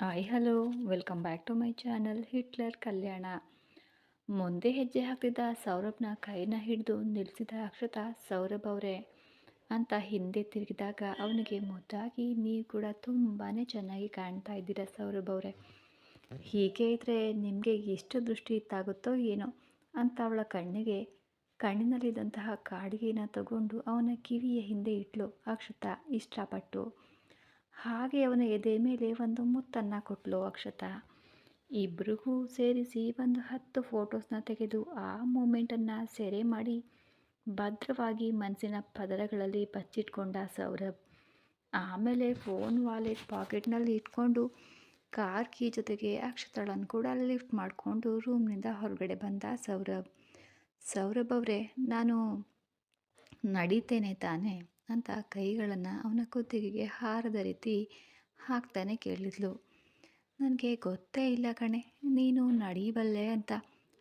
Hi hello welcome back to my channel Hitler Kalyana ಮುಂದೆ ಹೆಜ್ಜೆ ಹಾಕ್ತಿದ್ದ ಸೌರಭ್ನ ಕೈನ ಹಿಡಿದು ನಿಲ್ಲಿಸಿದ ಅಕ್ಷತ ಸೌರಭ್ ಅವರೇ ಅಂತ ಹಿಂದೆ ತಿರುಗಿದಾಗ ಅವನಿಗೆ ಮುದ್ದಾಗಿ ನೀವು ಕೂಡ ತುಂಬಾ ಚೆನ್ನಾಗಿ ಕಾಣ್ತಾ ಇದ್ದೀರ ಸೌರಭ್ ಅವರೇ. ಹೀಗೆ ಇದ್ದರೆ ನಿಮಗೆ ಎಷ್ಟು ದೃಷ್ಟಿ ಇತ್ತಾಗುತ್ತೋ ಏನೋ ಅಂತ ಅವಳ ಕಣ್ಣಿಗೆ, ಕಣ್ಣಿನಲ್ಲಿದ್ದಂತಹ ಕಾಡಿಗೆನ ತಗೊಂಡು ಅವನ ಕಿವಿಯ ಹಿಂದೆ ಇಟ್ಲು ಅಕ್ಷತ ಇಷ್ಟಪಟ್ಟು. ಹಾಗೆ ಅವನ ಎದೆ ಮೇಲೆ ಒಂದು ಮುತ್ತನ್ನು ಕೊಟ್ಲು ಅಕ್ಷತಾ. ಇಬ್ಬರಿಗೂ ಸೇರಿಸಿ ಒಂದು ಹತ್ತು ಫೋಟೋಸ್ನ ತೆಗೆದು ಆ ಮೂಮೆಂಟನ್ನು ಸೆರೆ ಮಾಡಿ ಭದ್ರವಾಗಿ ಮನಸ್ಸಿನ ಪದರಗಳಲ್ಲಿ ಬಚ್ಚಿಟ್ಕೊಂಡ ಸೌರಭ್. ಆಮೇಲೆ ಫೋನ್ ವಾಲೆಟ್ ಪಾಕೆಟ್ನಲ್ಲಿ ಇಟ್ಕೊಂಡು ಕಾರ್ ಕೀ ಜೊತೆಗೆ ಅಕ್ಷತಳನ್ನು ಕೂಡ ಲಿಫ್ಟ್ ಮಾಡಿಕೊಂಡು ರೂಮ್ನಿಂದ ಹೊರಗಡೆ ಬಂದ ಸೌರಭ್. ಸೌರಭ್ ಅವರೇ, ನಾನು ನಡೀತೇನೆ ತಾನೇ? ಅಂತ ಕೈಗಳನ್ನು ಅವನ ಕುತ್ತಿಗೆಗೆ ಹಾರದ ರೀತಿ ಹಾಕ್ತಾನೆ ಕೇಳಿದ್ಲು. ನನಗೆ ಗೊತ್ತೇ ಇಲ್ಲ ಕಣೆ, ನೀನು ನಡೀಬಲ್ಲೆ ಅಂತ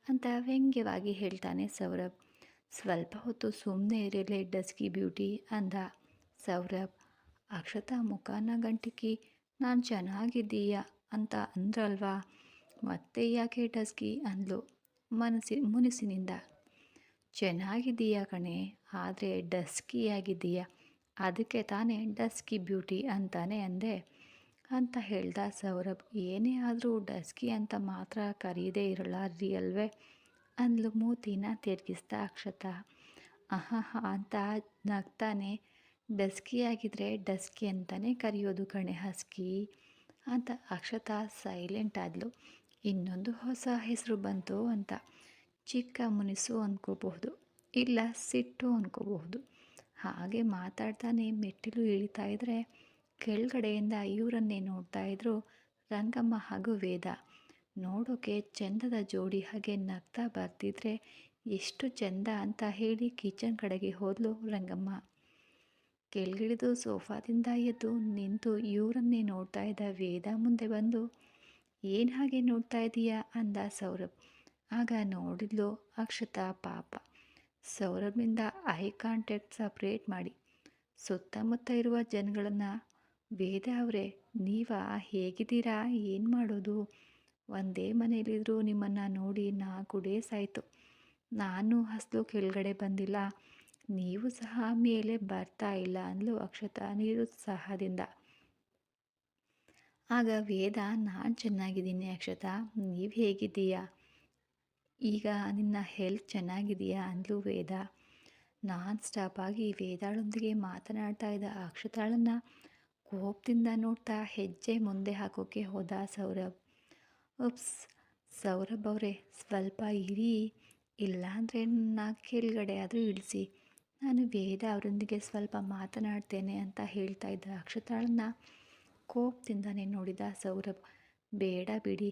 ಅಂತ ವ್ಯಂಗ್ಯವಾಗಿ ಹೇಳ್ತಾನೆ ಸೌರಭ್. ಸ್ವಲ್ಪ ಹೊತ್ತು ಸುಮ್ಮನೆ ಇರಲೇ ಡಸ್ಕಿ ಬ್ಯೂಟಿ ಅಂದ ಸೌರಭ್. ಅಕ್ಷತಾ, ಮುಖಾನ ಗಂಟಿಕ್ಕಿ ನಾನು ಚೆನ್ನಾಗಿದ್ದೀಯ ಅಂತ ಅಂದ್ರಲ್ವಾ? ಮತ್ತೆ ಯಾಕೆ ಡಸ್ಕಿ? ಅಂದ್ಲು ಮನಸ್ಸಿ, ಮುನಿಸಿನಿಂದ. ಚೆನ್ನಾಗಿದ್ದೀಯ ಕಣೆ ಆದರೆ ಡಸ್ಕಿಯಾಗಿದ್ದೀಯ ಅದಕ್ಕೆ ತಾನೇ ಡಸ್ಕಿ ಬ್ಯೂಟಿ ಅಂತಾನೆ ಅಂದೆ. ಅಂತ ಹೇಳ್ದ ಸೌರಭ್, ಏನೇ ಆದರೂ ಡಸ್ಕಿ ಅಂತ ಮಾತ್ರ ಕರೀದೇ ಇರಲ್ಲ ರಿಯಲ್ವೇ ಅಂದ್ಲು ಮೂತಿನ ತಿರುಗಿಸ್ದ ಅಕ್ಷತಾ. ಅಹಹ, ಅಂತ ನಗ್ತಾನೆ, ಡಸ್ಕಿ ಆಗಿದ್ರೆ ಡಸ್ಕಿ ಅಂತಾನೆ ಕರೆಯೋದು ಕಣೆ ಹಸ್ಕಿ. ಅಂತ ಅಕ್ಷತಾ ಸೈಲೆಂಟ್ ಆದ್ಲು. ಇನ್ನೊಂದು ಹೊಸ ಹೆಸರು ಬಂತು ಅಂತ ಚಿಕ್ಕ ಮುನಿಸು ಅಂದ್ಕೋಬಹುದು ಇಲ್ಲ, ಸಿಟ್ಟು ಅಂದ್ಕೋಬಹುದು ಹಾಗೆ ಮಾತಾಡ್ತಾನೆ ಮೆಟ್ಟಿಲು ಇಳಿತಾ ಇದ್ರೆ ಕೆಳಗಡೆಯಿಂದ ಇವರನ್ನೇ ನೋಡ್ತಾ ಇದ್ರು ರಂಗಮ್ಮ ಹಾಗೂ ವೇದ. ನೋಡೋಕೆ ಚಂದದ ಜೋಡಿ ಹಾಗೆ ನಗ್ತಾ ಬರ್ತಿದ್ರೆ ಎಷ್ಟು ಚಂದ ಅಂತ ಹೇಳಿ ಕಿಚನ್ ಕಡೆಗೆ ಹೋದ್ಲು ರಂಗಮ್ಮ. ಕೆಳಗಿಳಿದು ಸೋಫಾದಿಂದ ಎದ್ದು ನಿಂತು ಇವರನ್ನೇ ನೋಡ್ತಾ ಇದ್ದ ವೇದ ಮುಂದೆ ಬಂದು, ಏನು ಹಾಗೆ ನೋಡ್ತಾ ಇದೀಯಾ? ಅಂದ ಸೌರಭ್. ಆಗ ನೋಡಿದ್ಲು ಅಕ್ಷತಾ ಪಾಪ. ಸೌರಭ್ನಿಂದ ಐ ಕಾಂಟ್ಯಾಕ್ಟ್ ಸಪ್ರೇಟ್ ಮಾಡಿ. ಸುತ್ತಮುತ್ತ ಇರುವ ಜನಗಳನ್ನು ವೇದ ಅವರೇ, ನೀವ ಹೇಗಿದ್ದೀರಾ? ಏನು ಮಾಡೋದು? ಒಂದೇ ಮನೆಯಲ್ಲಿದ್ದರೂ ನಿಮ್ಮನ್ನು ನೋಡಿ ನಾ ಡೇಸ್ ನಾನು ಹಸ್ಲು ಕೆಳಗಡೆ ಬಂದಿಲ್ಲ. ನೀವು ಸಹ ಮೇಲೆ ಬರ್ತಾ ಇಲ್ಲ ಅಂದಲು ಅಕ್ಷತಾ ನಿರುತ್ಸಾಹದಿಂದ. ಆಗ ವೇದ, ನಾನು ಚೆನ್ನಾಗಿದ್ದೀನಿ ಅಕ್ಷತಾ. ನೀವು ಹೇಗಿದ್ದೀಯಾ? ಈಗ ನಿನ್ನ ಹೆಲ್ತ್ ಚೆನ್ನಾಗಿದೆಯಾ ಅಂದ್ಲು ವೇದ. ನಾನ್ ಸ್ಟಾಪಾಗಿ ವೇದಾಳೊಂದಿಗೆ ಮಾತನಾಡ್ತಾ ಇದ್ದ ಅಕ್ಷತಾಳನ್ನು ಕೋಪದಿಂದ ನೋಡ್ತಾ ಹೆಜ್ಜೆ ಮುಂದೆ ಹಾಕೋಕೆ ಹೋದ ಸೌರಭ್. ಉಪ್ಸ್, ಸೌರಭ್ ಅವರೇ, ಸ್ವಲ್ಪ ಇರಿ. ಇಲ್ಲಾಂದರೆ ನನ್ನ ಕೆಳಗಡೆ ಆದರೂ ಇಳಿಸಿ. ನಾನು ವೇದ ಅವರೊಂದಿಗೆ ಸ್ವಲ್ಪ ಮಾತನಾಡ್ತೇನೆ ಅಂತ ಹೇಳ್ತಾ ಇದ್ದ ಅಕ್ಷತಾಳನ್ನು ಕೋಪದಿಂದನೇ ನೋಡಿದ ಸೌರಭ್, ಬೇಡ ಬಿಡಿ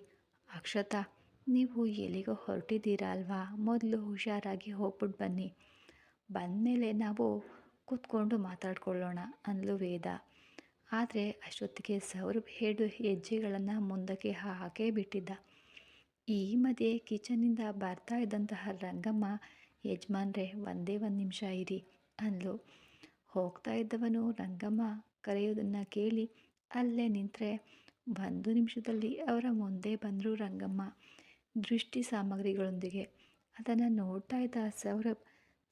ಅಕ್ಷತಾ ನೀವು ಎಲ್ಲಿಗೋ ಹೊರಟಿದ್ದೀರಾ ಅಲ್ವಾ? ಮೊದಲು ಹುಷಾರಾಗಿ ಹೋಗ್ಬಿಟ್ಟು ಬನ್ನಿ. ಬಂದಮೇಲೆ ನಾವು ಕೂತ್ಕೊಂಡು ಮಾತಾಡ್ಕೊಳ್ಳೋಣ ಅಂದ್ಲು ವೇದ. ಆದರೆ ಅಷ್ಟೊತ್ತಿಗೆ ಸೌರಭ್ ಹೇಳು ಹೆಜ್ಜೆಗಳನ್ನು ಮುಂದಕ್ಕೆ ಹಾಕೇ ಬಿಟ್ಟಿದ್ದ. ಈ ಮಧ್ಯೆ ಕಿಚನಿಂದ ಬರ್ತಾ ಇದ್ದಂತಹ ರಂಗಮ್ಮ, ಯಜಮಾನ್ರೆ, ಒಂದೇ ಒಂದು ನಿಮಿಷ ಇರಿ ಅಂದ್ಲು. ಹೋಗ್ತಾ ಇದ್ದವನು ರಂಗಮ್ಮ ಕರೆಯೋದನ್ನು ಕೇಳಿ ಅಲ್ಲೇ ನಿಂತರೆ, ಒಂದು ನಿಮಿಷದಲ್ಲಿ ಅವರ ಮುಂದೆ ಬಂದರು ರಂಗಮ್ಮ. ದೃಷ್ಟಿ ಸಾಮಗ್ರಿಗಳೊಂದಿಗೆ. ಅದನ್ನು ನೋಡ್ತಾ ಇದ್ದ ಸೌರಭ್,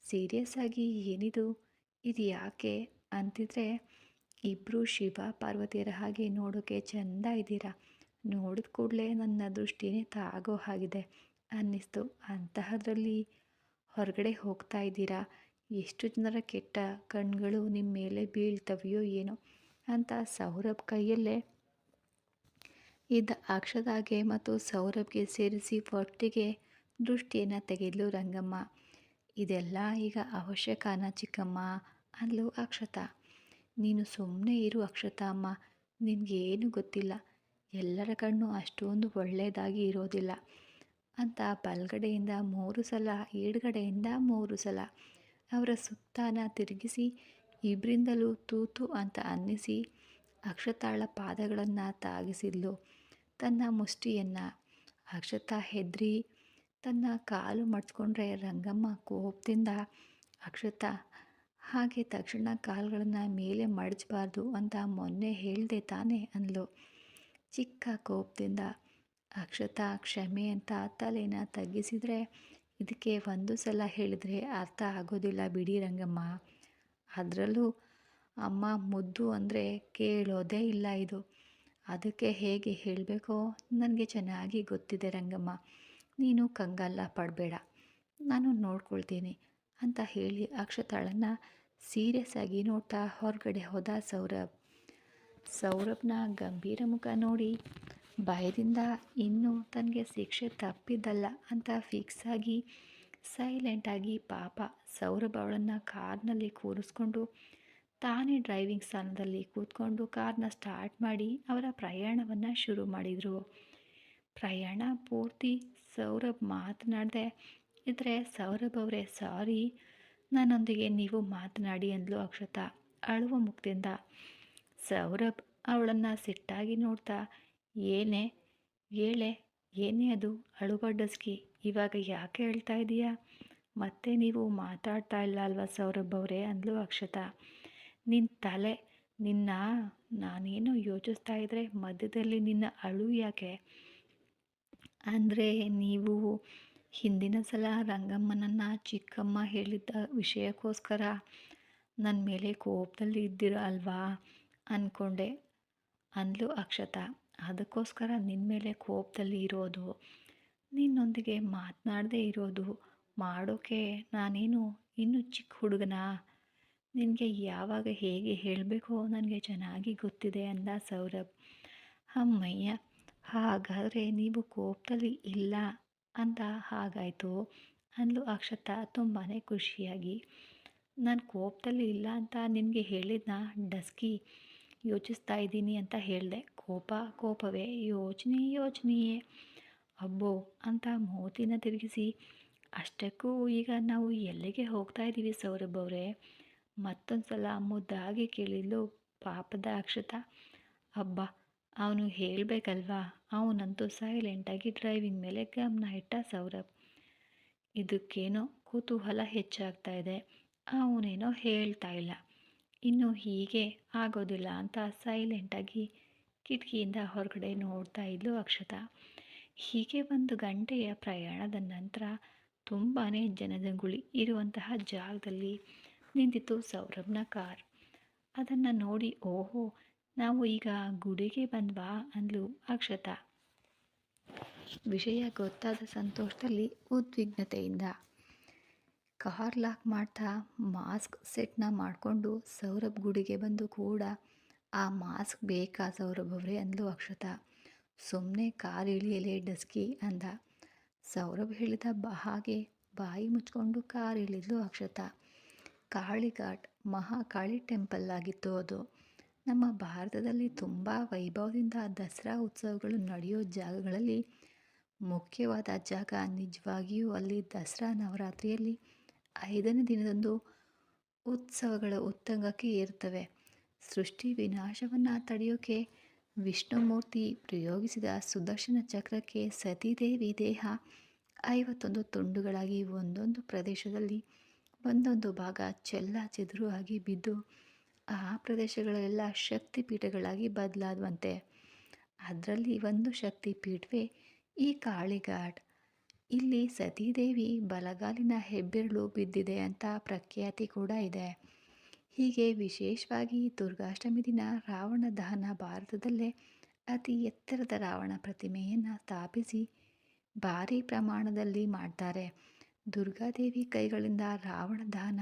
ಸೀರಿಯಸ್ ಆಗಿ ಏನಿದು? ಇದು ಯಾಕೆ? ಅಂತಿದ್ರೆ ಇಬ್ಬರು ಶಿವ ಪಾರ್ವತಿಯರ ಹಾಗೆ ನೋಡೋಕೆ ಚೆಂದ ಇದ್ದೀರಾ? ನೋಡಿದ ಕೂಡಲೇ ನನ್ನ ದೃಷ್ಟಿನೇ ತಾಗೋ ಹಾಗಿದೆ ಅನ್ನಿಸ್ತು. ಅಂತಹದ್ರಲ್ಲಿ ಹೊರಗಡೆ ಹೋಗ್ತಾ ಇದ್ದೀರಾ? ಎಷ್ಟು ಜನರ ಕೆಟ್ಟ ಕಣ್ಗಳು ನಿಮ್ಮ ಮೇಲೆ ಬೀಳ್ತವೆಯೋ ಏನೋ? ಅಂತ ಸೌರಭ್ ಕೈಯಲ್ಲೇ ಇದ್ದ ಅಕ್ಷತಾಗೆ ಮತ್ತು ಸೌರಭ್ಗೆ ಸೇರಿಸಿ ಒಟ್ಟಿಗೆ ದೃಷ್ಟಿಯನ್ನು ತೆಗೆದಲು ರಂಗಮ್ಮ. ಇದೆಲ್ಲ ಈಗ ಅವಶ್ಯಕನ ಚಿಕ್ಕಮ್ಮ ಅಂದ್ಲು ಅಕ್ಷತಾ. ನೀನು ಸುಮ್ಮನೆ ಇರು ಅಕ್ಷತಾ ಅಮ್ಮ, ನಿನಗೇನು ಗೊತ್ತಿಲ್ಲ. ಎಲ್ಲರ ಕಣ್ಣು ಅಷ್ಟೊಂದು ಒಳ್ಳೆಯದಾಗಿ ಇರೋದಿಲ್ಲ. ಅಂತ ಬಲ್ಗಡೆಯಿಂದ ಮೂರು ಸಲ ಎಡಗಡೆಯಿಂದ ಮೂರು ಸಲ ಅವರ ಸುತ್ತಾನ ತಿರುಗಿಸಿ ಇಬ್ಬರಿಂದಲೂ ತೂತು ಅಂತ ಅನ್ನಿಸಿ ಅಕ್ಷತಾಳ ಪಾದಗಳನ್ನು ತಾಗಿಸಿದ್ಲು. ತನ್ನ ಮುಷ್ಟಿಯನ್ನು ಅಕ್ಷತಾ ಹೆದ್ರಿ ತನ್ನ ಕಾಲು ಮಡ್ಸ್ಕೊಂಡ್ರೆ ರಂಗಮ್ಮ ಕೋಪದಿಂದ, ಅಕ್ಷತಾ, ಹಾಗೆ ತಕ್ಷಣ ಕಾಲುಗಳನ್ನು ಮೇಲೆ ಮಡಚಬಾರ್ದು ಅಂತ ಮೊನ್ನೆ ಹೇಳಿದೆ ತಾನೇ ಅಂದ್ಲು. ಚಿಕ್ಕ ಕೋಪದಿಂದ, ಅಕ್ಷತಾ, ಕ್ಷಮೆ ಅಂತ ತಲೆನ ತಗ್ಗಿಸಿದರೆ ಇದಕ್ಕೆ ಒಂದು ಸಲ ಹೇಳಿದರೆ ಅರ್ಥ ಆಗೋದಿಲ್ಲ ಬಿಡಿ ರಂಗಮ್ಮ. ಅದರಲ್ಲೂ ಅಮ್ಮ ಮುದ್ದು ಅಂದರೆ ಕೇಳೋದೇ ಇಲ್ಲ ಇದು. ಅದಕ್ಕೆ ಹೇಗೆ ಹೇಳಬೇಕೋ ನನಗೆ ಚೆನ್ನಾಗಿ ಗೊತ್ತಿದೆ ರಂಗಮ್ಮ. ನೀನು ಕಂಗಾಲ ಪಡಬೇಡ. ನಾನು ನೋಡ್ಕೊಳ್ತೀನಿ ಅಂತ ಹೇಳಿ ಅಕ್ಷತಾಳನ್ನು ಸೀರಿಯಸ್ ಆಗಿ ನೋಡ್ತಾ ಹೊರಗಡೆ ಹೋದ ಸೌರಭ್. ಸೌರಭ್ನ ಗಂಭೀರ ಮುಖ ನೋಡಿ, ಭಯದಿಂದ ಇನ್ನೂ ತನಗೆ ಶಿಕ್ಷೆ ತಪ್ಪಿದ್ದಲ್ಲ ಅಂತ ಫಿಕ್ಸ್ ಆಗಿ ಸೈಲೆಂಟಾಗಿ ಪಾಪ ಸೌರಭ್ ಅವಳನ್ನು ಕಾರ್ನಲ್ಲಿ ಕೂರಿಸ್ಕೊಂಡು ತಾನೇ ಡ್ರೈವಿಂಗ್ ಸ್ಥಾನದಲ್ಲಿ ಕೂತ್ಕೊಂಡು ಕಾರ್ನ ಸ್ಟಾರ್ಟ್ ಮಾಡಿ ಅವರ ಪ್ರಯಾಣವನ್ನು ಶುರು ಮಾಡಿದರು. ಪ್ರಯಾಣ ಪೂರ್ತಿ ಸೌರಭ್ ಮಾತನಾಡದೆ, ಇದ್ರೆ ಸೌರಭ್ ಅವರೇ, ಸಾರಿ, ನನ್ನೊಂದಿಗೆ ನೀವು ಮಾತನಾಡಿ ಅಂದ್ಲು ಅಕ್ಷತಾ, ಅಳುವ ಮುಖದಿಂದ. ಸೌರಭ್ ಅವಳನ್ನು ಸಿಟ್ಟಾಗಿ ನೋಡ್ತಾ, ಏನೇ, ಏಳೆ, ಏನೇ ಅದು ಅಳುಗಡ್ಡಸ್ಕಿ ಇವಾಗ ಯಾಕೆ ಹೇಳ್ತಾ ಇದೀಯಾ? ಮತ್ತೆ ನೀವು ಮಾತಾಡ್ತಾ ಇಲ್ಲ ಅಲ್ವಾ ಸೌರಭ್ ಅವರೇ? ಅಂದ್ಲು ಅಕ್ಷತಾ. ನಿನ್ನ ತಲೆ, ನಿನ್ನ ನಾನೇನು ಯೋಚಿಸ್ತಾ ಇದ್ದರೆ ಮಧ್ಯದಲ್ಲಿ ನಿನ್ನ ಅಳು ಯಾಕೆ? ಅಂದರೆ ನೀವು ಹಿಂದಿನ ಸಲ ರಂಗಮ್ಮನನ್ನು ಚಿಕ್ಕಮ್ಮ ಹೇಳಿದ್ದ ವಿಷಯಕ್ಕೋಸ್ಕರ ನನ್ನ ಮೇಲೆ ಕೋಪದಲ್ಲಿ ಇದ್ದೀರ ಅಲ್ವಾ? ಅಂದ್ಕೊಂಡೆ ಅಂದ್ಲು ಅಕ್ಷತಾ. ಅದಕ್ಕೋಸ್ಕರ ನಿನ್ನ ಮೇಲೆ ಕೋಪದಲ್ಲಿ ಇರೋದು, ನಿನ್ನೊಂದಿಗೆ ಮಾತನಾಡದೇ ಇರೋದು ಮಾಡೋಕೆ ನಾನೇನು ಇನ್ನೂ ಚಿಕ್ಕ ಹುಡುಗನಾ? ನಿನಗೆ ಯಾವಾಗ ಹೇಗೆ ಹೇಳಬೇಕು ನನಗೆ ಚೆನ್ನಾಗಿ ಗೊತ್ತಿದೆ ಅಂದ ಸೌರಭ್. ಅಮ್ಮಯ್ಯ, ಹಾಗಾದರೆ ನೀವು ಕೋಪದಲ್ಲಿ ಇಲ್ಲ ಅಂತ ಹಾಗಾಯಿತು? ಅಂದ್ಲು ಅಕ್ಷತ ತುಂಬಾ ಖುಷಿಯಾಗಿ. ನಾನು ಕೋಪದಲ್ಲಿ ಇಲ್ಲ ಅಂತ ನಿನಗೆ ಹೇಳಿದ್ನ, ಡಸ್ಕಿ? ಯೋಚಿಸ್ತಾ ಇದ್ದೀನಿ ಅಂತ ಹೇಳಿದೆ. ಕೋಪ, ಕೋಪವೇ? ಯೋಚನೆ, ಯೋಚನೆಯೇ? ಅಬ್ಬೋ, ಅಂತ ಮೋತಿನ ತಿರುಗಿಸಿ. ಅಷ್ಟಕ್ಕೂ ಈಗ ನಾವು ಎಲ್ಲಿಗೆ ಹೋಗ್ತಾ ಇದ್ದೀವಿ ಸೌರಭ್ ಅವರೇ? ಮತ್ತೊಂದು ಸಲ ಮುದ್ದಾಗಿ ಕೇಳಿದ್ಲು, ಪಾಪದ ಅಕ್ಷತ, ಅಬ್ಬ, ಅವನು ಹೇಳಬೇಕಲ್ವಾ? ಅವನಂತೂ ಸೈಲೆಂಟಾಗಿ ಡ್ರೈವಿಂಗ್ ಮೇಲೆ ಗಮನ ಇಟ್ಟ ಸೌರಭ್. ಇದಕ್ಕೇನೋ ಕುತೂಹಲ ಹೆಚ್ಚಾಗ್ತಾ ಇದೆ. ಅವನೇನೋ ಹೇಳ್ತಾ ಇಲ್ಲ. ಇನ್ನು ಹೀಗೆ ಆಗೋದಿಲ್ಲ ಅಂತ ಸೈಲೆಂಟಾಗಿ ಕಿಟಕಿಯಿಂದ ಹೊರಗಡೆ ನೋಡ್ತಾ ಇದ್ಲು ಅಕ್ಷತ. ಹೀಗೆ ಒಂದು ಗಂಟೆಯ ಪ್ರಯಾಣದ ನಂತರ ತುಂಬಾ ಜನಜಂಗುಳಿ ಇರುವಂತಹ ಜಾಗದಲ್ಲಿ ನಿಂತಿತ್ತು ಸೌರಭ್ನ ಕಾರ್. ಅದನ್ನು ನೋಡಿ, ಓಹೋ, ನಾವು ಈಗ ಗುಡಿಗೆ ಬಂದ್ವಾ? ಅಂದ್ಲು ಅಕ್ಷತಾ. ವಿಷಯ ಗೊತ್ತಾದ ಸಂತೋಷದಲ್ಲಿ ಉದ್ವಿಗ್ನತೆಯಿಂದ. ಕಾರ್ ಲಾಕ್ ಮಾಡ್ತಾ ಮಾಸ್ಕ್ ಸೆಟ್ನ ಮಾಡಿಕೊಂಡು ಸೌರಭ್ ಗುಡಿಗೆ ಬಂದು ಕೂಡ, ಆ ಮಾಸ್ಕ್ ಬೇಕಾ ಸೌರಭ್ ಅವರೇ? ಅಂದ್ಲು ಅಕ್ಷತಾ. ಸುಮ್ಮನೆ ಕಾರ್ ಇಳಿಯಲೇ ಡಸ್ಕಿ ಅಂದ. ಸೌರಭ್ ಹೇಳಿದ ಬ, ಹಾಗೆ ಬಾಯಿ ಮುಚ್ಕೊಂಡು ಕಾರ್ ಇಳಿದ್ಲು ಅಕ್ಷತಾ. ಕಾಳಿಘಾಟ್ ಮಹಾಕಾಳಿ ಟೆಂಪಲ್ ಆಗಿತ್ತು ಅದು. ನಮ್ಮ ಭಾರತದಲ್ಲಿ ತುಂಬ ವೈಭವದಿಂದ ದಸರಾ ಉತ್ಸವಗಳು ನಡೆಯೋ ಜಾಗಗಳಲ್ಲಿ ಮುಖ್ಯವಾದ ಜಾಗ ನಿಜವಾಗಿಯೂ ಅಲ್ಲಿ ದಸರಾ ನವರಾತ್ರಿಯಲ್ಲಿ ಐದನೇ ದಿನದಂದು ಉತ್ಸವಗಳ ಉತ್ತಂಗಕ್ಕೆ ಏರುತ್ತವೆ. ಸೃಷ್ಟಿ ವಿನಾಶವನ್ನು ತಡೆಯೋಕೆ ವಿಷ್ಣುಮೂರ್ತಿ ಪ್ರಯೋಗಿಸಿದ ಸುದರ್ಶನ ಚಕ್ರಕ್ಕೆ ಸತೀದೇವಿ ದೇಹ ಐವತ್ತೊಂದು ತುಂಡುಗಳಾಗಿ ಒಂದೊಂದು ಪ್ರದೇಶದಲ್ಲಿ ಒಂದೊಂದು ಭಾಗ ಚೆಲ್ಲ, ಚೆದುರು ಆಗಿ ಬಿದ್ದು ಆ ಪ್ರದೇಶಗಳೆಲ್ಲ ಶಕ್ತಿಪೀಠಗಳಾಗಿ ಬದಲಾದವಂತೆ. ಅದರಲ್ಲಿ ಒಂದು ಶಕ್ತಿ ಪೀಠವೇ ಈ ಕಾಳಿಘಾಟ್. ಇಲ್ಲಿ ಸತೀದೇವಿ ಬಲಗಾಲಿನ ಹೆಬ್ಬೆರಳು ಬಿದ್ದಿದೆ ಅಂತ ಪ್ರಖ್ಯಾತಿ ಕೂಡ ಇದೆ. ಹೀಗೆ ವಿಶೇಷವಾಗಿ ದುರ್ಗಾಷ್ಟಮಿ ದಿನ ರಾವಣ ದಹನ ಭಾರತದಲ್ಲೇ ಅತಿ ಎತ್ತರದ ರಾವಣ ಪ್ರತಿಮೆಯನ್ನು ಸ್ಥಾಪಿಸಿ ಭಾರೀ ಪ್ರಮಾಣದಲ್ಲಿ ಮಾಡ್ತಾರೆ. ದುರ್ಗಾದೇವಿ ಕೈಗಳಿಂದ ರಾವಣ ದಹನ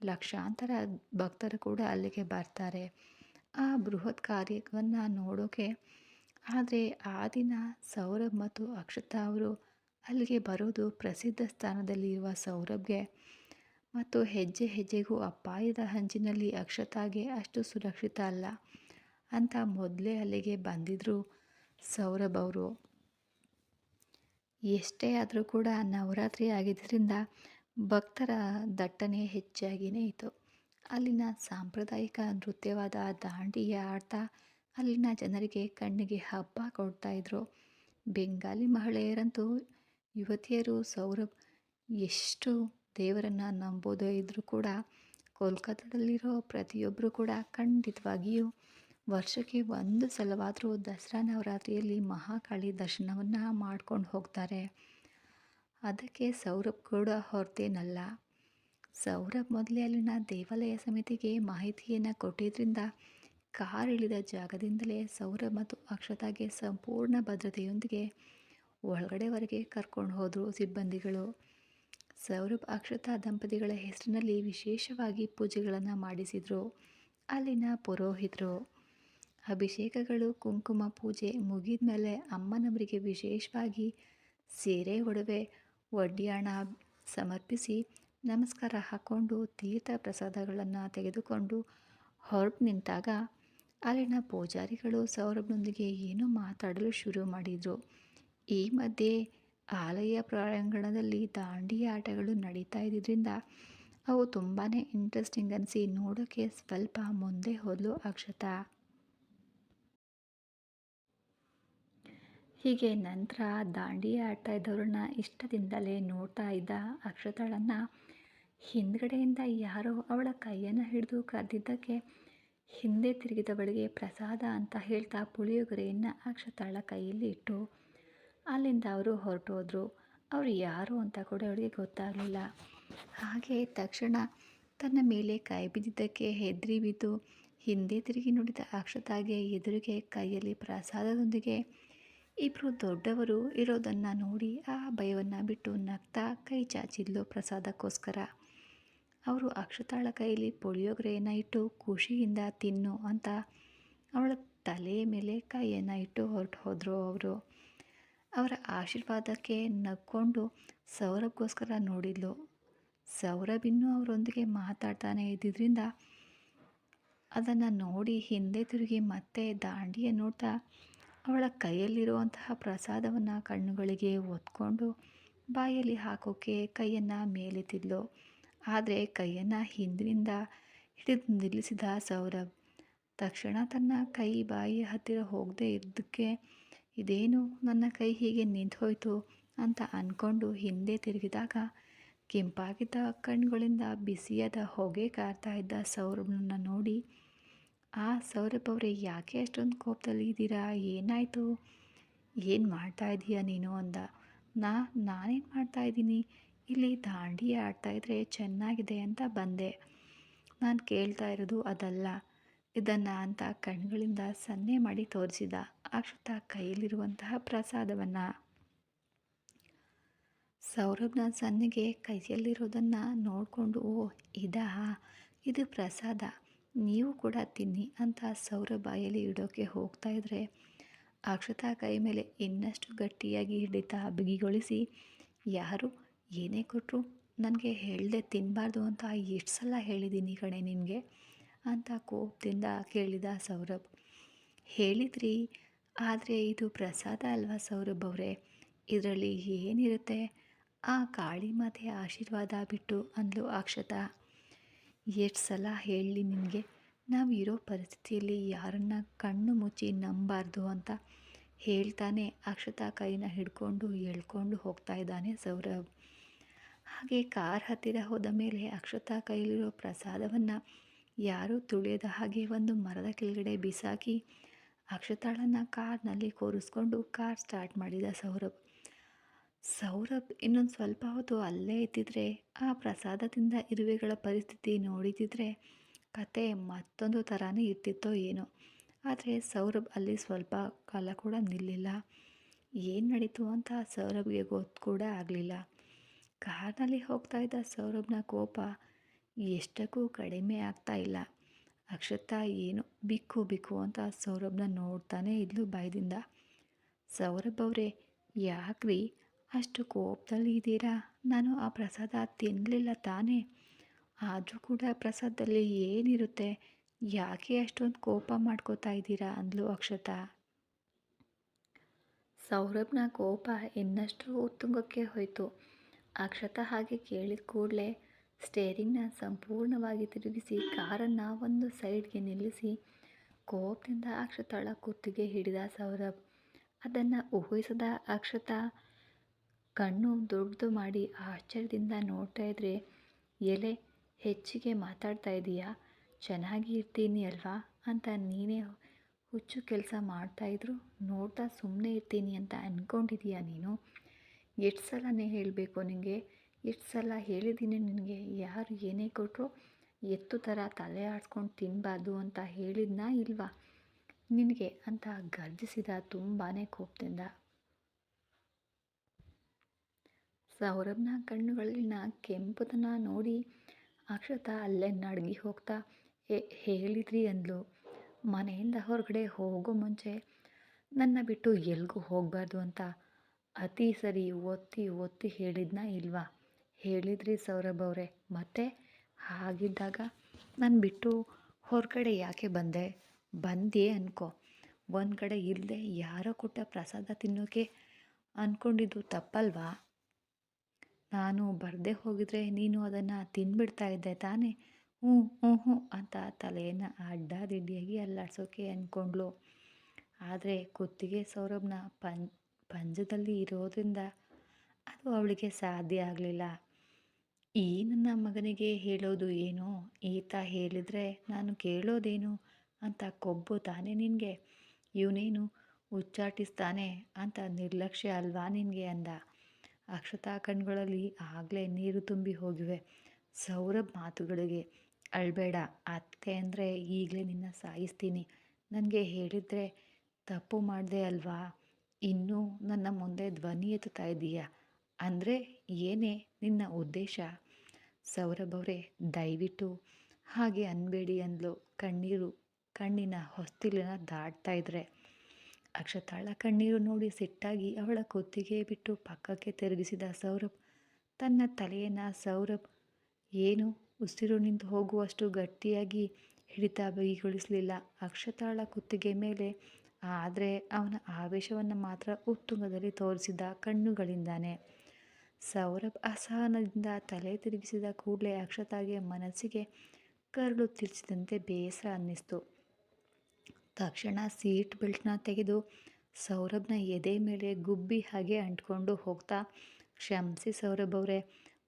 ಲಕ್ಷಾಂತರ ಭಕ್ತರು ಕೂಡ ಅಲ್ಲಿಗೆ ಬರ್ತಾರೆ. ಆ ಬೃಹತ್ ಕಾರ್ಯವನ್ನು ನೋಡೋಕೆ ಆದರೆ ಆ ದಿನ ಸೌರಭ್ ಮತ್ತು ಅಕ್ಷತಾ ಅವರು ಅಲ್ಲಿಗೆ ಬರೋದು ಪ್ರಸಿದ್ಧ ಸ್ಥಾನದಲ್ಲಿರುವ ಸೌರಭ್ಗೆ. ಮತ್ತು ಹೆಜ್ಜೆ ಹೆಜ್ಜೆಗೂ ಅಪಾಯದ ಹಂಚಿನಲ್ಲಿ ಅಕ್ಷತಾಗೆ ಅಷ್ಟು ಸುರಕ್ಷಿತ ಅಲ್ಲ. ಅಂತ ಮೊದಲೇ ಅಲ್ಲಿಗೆ ಬಂದಿದ್ದರು ಸೌರಭ್ ಅವರು. ಎಷ್ಟೇ ಆದರೂ ಕೂಡ ನವರಾತ್ರಿ ಆಗಿದ್ದರಿಂದ ಭಕ್ತರ ದಟ್ಟಣೆ ಹೆಚ್ಚಾಗಿಯೇ ಇತ್ತು. ಅಲ್ಲಿನ ಸಾಂಪ್ರದಾಯಿಕ ನೃತ್ಯವಾದ ದಾಂಡಿಯ ಆಡ್ತಾ ಅಲ್ಲಿನ ಜನರಿಗೆ ಕಣ್ಣಿಗೆ ಹಬ್ಬ ಕೊಡ್ತಾ ಇದ್ರು. ಬೆಂಗಾಲಿ ಮಹಿಳೆಯರಂತೂ ಯುವತಿಯರು ಸೌರಭ್ ಎಷ್ಟು ದೇವರನ್ನು ನಂಬೋದೇ ಇದ್ದರೂ ಕೂಡ ಕೋಲ್ಕತ್ತಾದಲ್ಲಿರೋ ಪ್ರತಿಯೊಬ್ಬರು ಕೂಡ ಖಂಡಿತವಾಗಿಯೂ ವರ್ಷಕ್ಕೆ ಒಂದು ಸಲವಾದರೂ ದಸರಾ ನವರಾತ್ರಿಯಲ್ಲಿ ಮಹಾಕಾಳಿ ದರ್ಶನವನ್ನು ಮಾಡ್ಕೊಂಡು ಹೋಗ್ತಾರೆ. ಅದಕ್ಕೆ ಸೌರಭ್ ಕೂಡ ಹೊರತೇನಲ್ಲ ಸೌರಭ್ ಮೊದಲೇ ಅಲ್ಲಿನ ದೇವಾಲಯ ಸಮಿತಿಗೆ ಮಾಹಿತಿಯನ್ನು ಕೊಟ್ಟಿದ್ದರಿಂದ ಕಾರ್ ಇಳಿದ ಜಾಗದಿಂದಲೇ ಸೌರಭ್ ಮತ್ತು ಅಕ್ಷತಾಗೆ ಸಂಪೂರ್ಣ ಭದ್ರತೆಯೊಂದಿಗೆ ಒಳಗಡೆವರೆಗೆ ಕರ್ಕೊಂಡು ಹೋದರು ಸಿಬ್ಬಂದಿಗಳು. ಸೌರಭ್ ಅಕ್ಷತಾ ದಂಪತಿಗಳ ಹೆಸರಿನಲ್ಲಿ ವಿಶೇಷವಾಗಿ ಪೂಜೆಗಳನ್ನು ಮಾಡಿಸಿದರು. ಅಲ್ಲಿನ ಪುರೋಹಿತರು. ಅಭಿಷೇಕಗಳು, ಕುಂಕುಮ ಪೂಜೆ ಮುಗಿದ ಮೇಲೆ ಅಮ್ಮನವರಿಗೆ ವಿಶೇಷವಾಗಿ ಸೀರೆ, ಒಡವೆ ಒಡ್ಯಾಣ ಸಮರ್ಪಿಸಿ ನಮಸ್ಕಾರ ಹಾಕ್ಕೊಂಡು ತೀರ್ಥ ಪ್ರಸಾದಗಳನ್ನು ತೆಗೆದುಕೊಂಡು ಹೊರಟು ನಿಂತಾಗ ಅಲ್ಲಿನ ಪೂಜಾರಿಗಳು ಸೌರಭ್ನೊಂದಿಗೆ ಏನೋ ಮಾತಾಡಲು ಶುರು ಮಾಡಿದರು. ಈ ಮಧ್ಯೆ ಆಲಯ ಪ್ರಾಂಗಣದಲ್ಲಿ ದಾಂಡಿ ಆಟಗಳು ನಡೀತಾ ಇದ್ದಿದ್ದರಿಂದ ಅವು ತುಂಬಾ ಇಂಟ್ರೆಸ್ಟಿಂಗ್ ಅನಿಸಿ ನೋಡೋಕ್ಕೆ ಸ್ವಲ್ಪ ಮುಂದೆ ಹೋದಲು ಅಕ್ಷತಾ. ಹೀಗೆ ನಂತರ ದಾಂಡಿ ಆಡ್ತಾ ಇದ್ದವ್ರನ್ನ ಇಷ್ಟದಿಂದಲೇ ನೋಡ್ತಾ ಇದ್ದ ಅಕ್ಷತಾಳನ್ನು ಹಿಂದ್ಗಡೆಯಿಂದ ಯಾರೋ ಅವಳ ಕೈಯನ್ನು ಹಿಡಿದು ಕರೆದಿದ್ದಕ್ಕೆ ಹಿಂದೆ ತಿರುಗಿದವಳಿಗೆ ಪ್ರಸಾದ ಅಂತ ಹೇಳ್ತಾ ಪುಳಿಯೋಗರೆಯನ್ನು ಅಕ್ಷತಾಳ ಕೈಯಲ್ಲಿ ಇಟ್ಟು ಅಲ್ಲಿಂದ ಅವರು ಹೊರಟೋದ್ರು. ಅವರು ಯಾರು ಅಂತ ಕೂಡ ಅವಳಿಗೆ ಗೊತ್ತಾಗಲಿಲ್ಲ. ಹಾಗೆ ತಕ್ಷಣ ತನ್ನ ಮೇಲೆ ಕೈ ಬಿದ್ದಿದ್ದಕ್ಕೆ ಹೆದರಿ ಬಿದ್ದು ಹಿಂದೆ ತಿರುಗಿ ನೋಡಿದ ಅಕ್ಷತಾಗೆ ಎದುರಿಗೆ ಕೈಯಲ್ಲಿ ಪ್ರಸಾದದೊಂದಿಗೆ ಇಬ್ಬರು ದೊಡ್ಡವರು ಇರೋದನ್ನು ನೋಡಿ ಆ ಭಯವನ್ನು ಬಿಟ್ಟು ನಗ್ತಾ ಕೈ ಚಾಚಿದ್ಲು ಪ್ರಸಾದಕ್ಕೋಸ್ಕರ. ಅವರು ಅಕ್ಷತಾಳ ಕೈಯಲ್ಲಿ ಪುಳಿಯೋಗರೆಯನ್ನು ಇಟ್ಟು ಖುಷಿಯಿಂದ ತಿನ್ನು ಅಂತ ಅವಳ ತಲೆಯ ಮೇಲೆ ಕೈಯನ್ನು ಇಟ್ಟು ಹೊರಟು ಹೋದರು ಅವರು. ಅವರ ಆಶೀರ್ವಾದಕ್ಕೆ ನಗ್ಕೊಂಡು ಸೌರಭ್ಗೋಸ್ಕರ ನೋಡಿದ್ಲು. ಸೌರಭ್ ಇನ್ನೂ ಅವರೊಂದಿಗೆ ಮಾತಾಡ್ತಾನೆ ಇದ್ದಿದ್ದರಿಂದ ಅದನ್ನು ನೋಡಿ ಹಿಂದೆ ತಿರುಗಿ ಮತ್ತೆ ದಾಂಡಿಯ ನೋಡ್ತಾ ಅವಳ ಕೈಯಲ್ಲಿರುವಂತಹ ಪ್ರಸಾದವನ್ನು ಕಣ್ಣುಗಳಿಗೆ ಒತ್ಕೊಂಡು ಬಾಯಲ್ಲಿ ಹಾಕೋಕ್ಕೆ ಕೈಯನ್ನು ಮೇಲೆತ್ತಿದ್ಲು. ಆದರೆ ಕೈಯನ್ನು ಹಿಂದಿನಿಂದ ಹಿಡಿದು ನಿಲ್ಲಿಸಿದ ಸೌರಭ್ ತಕ್ಷಣ ತನ್ನ ಕೈ ಬಾಯಿ ಹತ್ತಿರ ಹೋಗದೆ ಇದ್ದಕ್ಕೆ, ಇದೇನು? ನನ್ನ ಕೈ ಹೀಗೆ ನಿಂತು ಹೋಯಿತು ಅಂತ ಅಂದ್ಕೊಂಡು ಹಿಂದೆ ತಿರುಗಿದಾಗ ಕೆಂಪಾಗಿದ್ದ ಕಣ್ಣುಗಳಿಂದ ಬಿಸಿಯಾದ ಹೊಗೆ ಕಾರ್ತಾ ಇದ್ದ ಸೌರಭನನ್ನು ನೋಡಿ ಆ ಸೌರಭ್ ಅವರೇ ಯಾಕೆ ಅಷ್ಟೊಂದು ಕೋಪದಲ್ಲಿ ಇದ್ದೀರಾ? ಏನಾಯಿತು? ಏನು ಮಾಡ್ತಾ ಇದೀಯಾ ನೀನು ಅಂದ. ನಾ, ನಾನೇನು ಮಾಡ್ತಾ ಇದ್ದೀನಿ? ಇಲ್ಲಿ ದಾಂಡಿ ಆಡ್ತಾಯಿದ್ರೆ ಚೆನ್ನಾಗಿದೆ ಅಂತ ಬಂದೆ. ನಾನು ಕೇಳ್ತಾ ಇರೋದು ಅದಲ್ಲ. ಇದನ್ನು ಅಂತ ಕಣ್ಗಳಿಂದ ಸನ್ನೆ ಮಾಡಿ ತೋರಿಸಿದ ಅಕ್ಷತ ಕೈಯಲ್ಲಿರುವಂತಹ ಪ್ರಸಾದವನ್ನು. ಸೌರಭ್ನ ಸನ್ನೆಗೆ ಕೈಯಲ್ಲಿರೋದನ್ನು ನೋಡಿಕೊಂಡು ಓ ಇದಾ? ಇದು ಪ್ರಸಾದ. ನೀವು ಕೂಡ ತಿನ್ನಿ ಅಂತ ಸೌರ ಬಾಯಲ್ಲಿ ಇಡೋಕ್ಕೆ ಹೋಗ್ತಾ ಇದ್ರೆ ಅಕ್ಷತಾ ಕೈ ಮೇಲೆ ಇನ್ನಷ್ಟು ಗಟ್ಟಿಯಾಗಿ ಹಿಡಿತಾ ಬಿಗಿಗೊಳಿಸಿ, ಯಾರು? ಏನೇ ಕೊಟ್ಟರು ನನಗೆ ಹೇಳದೆ ತಿನ್ನಬಾರ್ದು ಅಂತ ಎಷ್ಟು ಸಲ ಹೇಳಿದ್ದೀನಿ ಕಣೆ ನಿನಗೆ? ಅಂತ ಕೋಪದಿಂದ ಕೇಳಿದ ಸೌರಭ್. ಹೇಳಿದ್ರಿ, ಆದರೆ ಇದು ಪ್ರಸಾದ ಅಲ್ವಾ ಸೌರಭ್ ಅವರೇ? ಇದರಲ್ಲಿ ಏನಿರುತ್ತೆ? ಆ ಕಾಳಿ ಮಾತೆ ಆಶೀರ್ವಾದ ಬಿಟ್ಟು, ಅಂದ್ಲು ಅಕ್ಷತಾ. ಎಷ್ಟು ಸಲ ಹೇಳಲಿ ನಿನಗೆ, ನಾವು ಇರೋ ಪರಿಸ್ಥಿತಿಯಲ್ಲಿ ಯಾರನ್ನ ಕಣ್ಣು ಮುಚ್ಚಿ ನಂಬಾರ್ದು ಅಂತ ಹೇಳ್ತಾನೆ ಅಕ್ಷತಾ ಕೈನ ಹಿಡ್ಕೊಂಡು ಎಳ್ಕೊಂಡು ಹೋಗ್ತಾ ಇದ್ದಾನೆ ಸೌರಭ್. ಹಾಗೆ ಕಾರ್ ಹತ್ತಿರ ಹೋದ ಮೇಲೆ ಅಕ್ಷತಾ ಕೈಲಿರೋ ಪ್ರಸಾದವನ್ನು ಯಾರೂ ತುಳಿಯದ ಹಾಗೆ ಒಂದು ಮರದ ಕೆಳಗಡೆ ಬಿಸಾಕಿ ಅಕ್ಷತಾಳನ್ನು ಕಾರ್ನಲ್ಲಿ ಕೂರಿಸ್ಕೊಂಡು ಕಾರ್ ಸ್ಟಾರ್ಟ್ ಮಾಡಿದ ಸೌರಭ್. ಸೌರಭ್ ಇನ್ನೊಂದು ಸ್ವಲ್ಪ ಹೊತ್ತು ಅಲ್ಲೇ ಇದ್ದಿದ್ರೆ, ಆ ಪ್ರಸಾದದಿಂದ ಇರುವೆಗಳ ಪರಿಸ್ಥಿತಿ ನೋಡಿದಿದ್ರೆ ಕತೆ ಮತ್ತೊಂದು ಥರನೇ ಇರ್ತಿತ್ತೋ ಏನೋ. ಆದರೆ ಸೌರಭ್ ಅಲ್ಲಿ ಸ್ವಲ್ಪ ಕಾಲ ಕೂಡ ನಿಲ್ಲಿಲ್ಲ. ಏನು ನಡೀತು ಅಂತ ಸೌರಭ್ಗೆ ಗೊತ್ತು ಕೂಡ ಆಗಲಿಲ್ಲ. ಕಾರ್ನಲ್ಲಿ ಹೋಗ್ತಾ ಇದ್ದ ಸೌರಭ್ನ ಕೋಪ ಎಷ್ಟಕ್ಕೂ ಕಡಿಮೆ ಆಗ್ತಾ ಇಲ್ಲ. ಅಕ್ಷತಾ ಏನು ಬಿಕ್ಕು ಬಿಕ್ಕು ಅಂತ ಸೌರಭ್ನ ನೋಡ್ತಾನೆ ಇದ್ಲು ಭಯದಿಂದ. ಸೌರಭ್ ಅವರೇ, ಯಾಕ್ರಿ ಅಷ್ಟು ಕೋಪದಲ್ಲಿ ಇದ್ದೀರಾ? ನಾನು ಆ ಪ್ರಸಾದ ತಿನ್ನಲಿಲ್ಲ ತಾನೇ. ಆದರೂ ಕೂಡ ಪ್ರಸಾದದಲ್ಲಿ ಏನಿರುತ್ತೆ? ಯಾಕೆ ಅಷ್ಟೊಂದು ಕೋಪ ಮಾಡ್ಕೋತಾ ಇದ್ದೀರಾ ಅಂದ್ಲು ಅಕ್ಷತಾ. ಸೌರಭ್ನ ಕೋಪ ಇನ್ನಷ್ಟು ಉತ್ತುಂಗಕ್ಕೆ ಹೋಯಿತು. ಅಕ್ಷತಾ ಹಾಗೆ ಕೇಳಿದ ಕೂಡಲೇ ಸ್ಟೇರಿಂಗ್ನ ಸಂಪೂರ್ಣವಾಗಿ ತಿರುಗಿಸಿ, ಕಾರನ್ನು ಒಂದು ಸೈಡ್ಗೆ ನಿಲ್ಲಿಸಿ, ಕೋಪದಿಂದ ಅಕ್ಷತಾಳ ಕುತ್ತಿಗೆ ಹಿಡಿದ ಸೌರಭ್. ಅದನ್ನು ಊಹಿಸದ ಅಕ್ಷತಾ ಕಣ್ಣು ದೊಡ್ಡದು ಮಾಡಿ ಆಶ್ಚರ್ಯದಿಂದ ನೋಡ್ತಾ ಇದ್ರೆ, ಎಲೆ, ಹೆಚ್ಚಿಗೆ ಮಾತಾಡ್ತಾ ಇದೀಯಾ? ಚೆನ್ನಾಗಿ ಇರ್ತೀನಿ ಅಲ್ವಾ? ಅಂತ ನೀನೇ ಹುಚ್ಚು ಕೆಲಸ ಮಾಡ್ತಾಯಿದ್ರು ನೋಡ್ತಾ ಸುಮ್ಮನೆ ಇರ್ತೀನಿ ಅಂತ ಅಂದ್ಕೊಂಡಿದ್ದೀಯಾ ನೀನು? ಎಷ್ಟು ಸಲನೇ ಹೇಳಬೇಕು ನಿನಗೆ ಎಷ್ಟು ಸಲ ಹೇಳಿದ್ದೀನಿ ನಿನಗೆ? ಯಾರು ಏನೇ ಕೊಟ್ಟರು ಎತ್ತು ಥರ ತಲೆ ಆಡಿಸ್ಕೊಂಡು ತಿನ್ನಬಾರ್ದು ಅಂತ ಹೇಳಿದ್ನಾ ಇಲ್ವಾ? ನಿನಗೆ ಅಂತ ಗರ್ಜಿಸಿದ ತುಂಬಾ ಕೋಪದಿಂದ. ಸೌರಭ್ನ ಕಣ್ಣುಗಳಲ್ಲಿನ ಕೆಂಪುತನ ನೋಡಿ ಅಕ್ಷತಾ ಅಲ್ಲೇ ನಡುಗಿ ಹೋಗ್ತಾ ಹೇಳಿದ್ರಿ ಅಂದ್ಲು. ಮನೆಯಿಂದ ಹೊರಗಡೆ ಹೋಗೋ ಮುಂಚೆ ನನ್ನ ಬಿಟ್ಟು ಎಲ್ಗೂ ಹೋಗಬಾರ್ದು ಅಂತ ಅತಿ ಸರಿ ಒತ್ತಿ ಒತ್ತಿ ಹೇಳಿದ್ನ ಇಲ್ವಾ? ಹೇಳಿದ್ರಿ ಸೌರಭ್ ಅವರೇ. ಮತ್ತೆ? ಹಾಗಿದ್ದಾಗ ನಾನು ಬಿಟ್ಟು ಹೊರಗಡೆ ಯಾಕೆ ಬಂದೆ? ಬಂದೆ ಅನ್ಕೋ. ಒಂದು ಕಡೆ ಇಲ್ಲದೆ ಯಾರೋ ಕೊಟ್ಟ ಪ್ರಸಾದ ತಿನ್ನೋಕೆ ಅಂದ್ಕೊಂಡಿದ್ದು ತಪ್ಪಲ್ವಾ? ನಾನು ಬರದೇ ಹೋಗಿದ್ರೆ ನೀನು ಅದನ್ನು ತಿನ್ಬಿಡ್ತಾ ಇದ್ದೆ ತಾನೇ? ಹ್ಞೂ ಹ್ಞೂ ಹ್ಞೂ ಅಂತ ತಲೆಯನ್ನು ಅಡ್ಡಾದಿಡ್ಡಿಯಾಗಿ ಅಲ್ಲಾಡ್ಸೋಕೆ ಅಂದ್ಕೊಂಡ್ಳು ಆದರೆ ಕುತ್ತಿಗೆ ಸೌರಭ್ನ ಪಂ, ಪಂಜದಲ್ಲಿ ಇರೋದ್ರಿಂದ ಅದು ಅವಳಿಗೆ ಸಾಧ್ಯ ಆಗಲಿಲ್ಲ. ಈ ನನ್ನ ಮಗನಿಗೆ ಹೇಳೋದು ಏನು? ಈತ ಹೇಳಿದರೆ ನಾನು ಕೇಳೋದೇನು? ಅಂತ ಕೊಬ್ಬು ತಾನೇ ನಿನಗೆ? ಇವನೇನು ಉಚ್ಚಾಟಿಸ್ತಾನೆ ಅಂತ ನಿರ್ಲಕ್ಷ್ಯ ಅಲ್ವಾ ನಿನಗೆ ಅಂದ. ಅಕ್ಷತಾ ಕಣ್ಗಳಲ್ಲಿ ಆಗಲೇ ನೀರು ತುಂಬಿ ಹೋಗಿವೆ. ಸೌರಭ್ ಮಾತುಗಳಿಗೆ, ಅಳ್ಬೇಡ, ಅತ್ತೆ ಅಂದರೆ ಈಗಲೇ ನಿನ್ನ ಸಾಯಿಸ್ತೀನಿ. ನನಗೆ ಹೇಳಿದರೆ ತಪ್ಪು ಮಾಡಿದೆ ಅಲ್ವಾ? ಇನ್ನೂ ನನ್ನ ಮುಂದೆ ಧ್ವನಿ ಎತ್ತುತ್ತಾ ಇದ್ದೀಯಾ ಅಂದರೆ ಏನೇ ನಿನ್ನ ಉದ್ದೇಶ? ಸೌರಭ್ ಅವರೇ, ದಯವಿಟ್ಟು ಹಾಗೆ ಅನ್ಬೇಡಿ ಅಂದ್ಲು. ಕಣ್ಣೀರು, ಕಣ್ಣಿನ ಹೊಸ್ತಿಲನ್ನ ದಾಟ್ತಾ ಇದ್ರೆ ಅಕ್ಷತಾಳ ಕಣ್ಣೀರು ನೋಡಿ ಸಿಟ್ಟಾಗಿ ಅವಳ ಕುತ್ತಿಗೆ ಬಿಟ್ಟು ಪಕ್ಕಕ್ಕೆ ತಿರುಗಿಸಿದ ಸೌರಭ್, ತನ್ನ ತಲೆಯನ್ನು ಸೌರಭ್, ಏನು ಉಸಿರು ನಿಂತು ಹೋಗುವಷ್ಟು ಗಟ್ಟಿಯಾಗಿ ಹಿಡಿತ ಬಿಗಿಗೊಳಿಸಲಿಲ್ಲ. ಅಕ್ಷತಾಳ ಕುತ್ತಿಗೆ ಮೇಲೆ, ಆದರೆ ಅವನ ಆವೇಶವನ್ನು ಮಾತ್ರ ಉತ್ತುಂಗದಲ್ಲಿ ತೋರಿಸಿದ ಕಣ್ಣುಗಳಿಂದಾನೆ. ಸೌರಭ್ ಅಸಹನದಿಂದ ತಲೆ ತಿರುಗಿಸಿದ ಕೂಡಲೇ ಅಕ್ಷತಾಗೆ ಮನಸ್ಸಿಗೆ ಕರಳು ತಿರ್ಚಿದಂತೆ ಬೇಸರ ಅನ್ನಿಸ್ತು. ತಕ್ಷಣ ಸೀಟ್ ಬೆಲ್ಟ್ನ ತೆಗೆದು ಸೌರಭ್ನ ಎದೆ ಮೇಲೆ ಗುಬ್ಬಿ ಹಾಗೆ ಅಂಟ್ಕೊಂಡು ಹೋಗ್ತಾ ಕ್ಷಮಿಸಿ ಸೌರಭ್ ಅವರೇ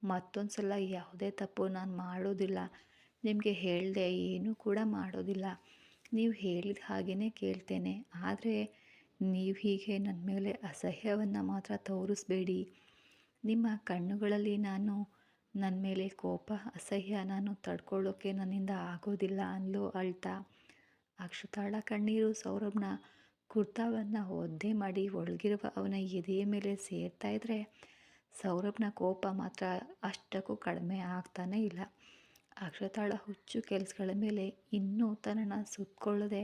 ಮತ್ತೊಂದು ಸಲ ಯಾವುದೇ ತಪ್ಪು ನಾನು ಮಾಡೋದಿಲ್ಲ. ನಿಮಗೆ ಹೇಳಿದೆ ಏನೂ ಕೂಡ ಮಾಡೋದಿಲ್ಲ. ನೀವು ಹೇಳಿದ ಹಾಗೇ ಕೇಳ್ತೇನೆ. ಆದರೆ ನೀವು ಹೀಗೆ ನನ್ನ ಮೇಲೆ ಅಸಹ್ಯವನ್ನು ಮಾತ್ರ ತೋರಿಸ್ಬೇಡಿ. ನಿಮ್ಮ ಕಣ್ಣುಗಳಲ್ಲಿ ನಾನು ನನ್ನ ಮೇಲೆ ಕೋಪ, ಅಸಹ್ಯ ನಾನು ತಡ್ಕೊಳ್ಳೋಕ್ಕೆ ನನ್ನಿಂದ ಆಗೋದಿಲ್ಲ ಅಂದ್ಲು ಅಳ್ತಾ. ಅಕ್ಷತಾಳ ಕಣ್ಣೀರು ಸೌರಭ್ನ ಕುರ್ತಾವನ್ನು ಒದ್ದೆ ಮಾಡಿ ಒಳಗಿರುವ ಅವನ ಎದೆಯ ಮೇಲೆ ಸೇರ್ತಾ ಇದ್ರೆ ಸೌರಭ್ನ ಕೋಪ ಮಾತ್ರ ಅಷ್ಟಕ್ಕೂ ಕಡಿಮೆ ಆಗ್ತಾನೇ ಇಲ್ಲ. ಅಕ್ಷತಾಳ ಹುಚ್ಚು ಕೆಲಸಗಳ ಮೇಲೆ ಇನ್ನೂ ತನ್ನನ್ನು ಸುತ್ತಕೊಳ್ಳದೆ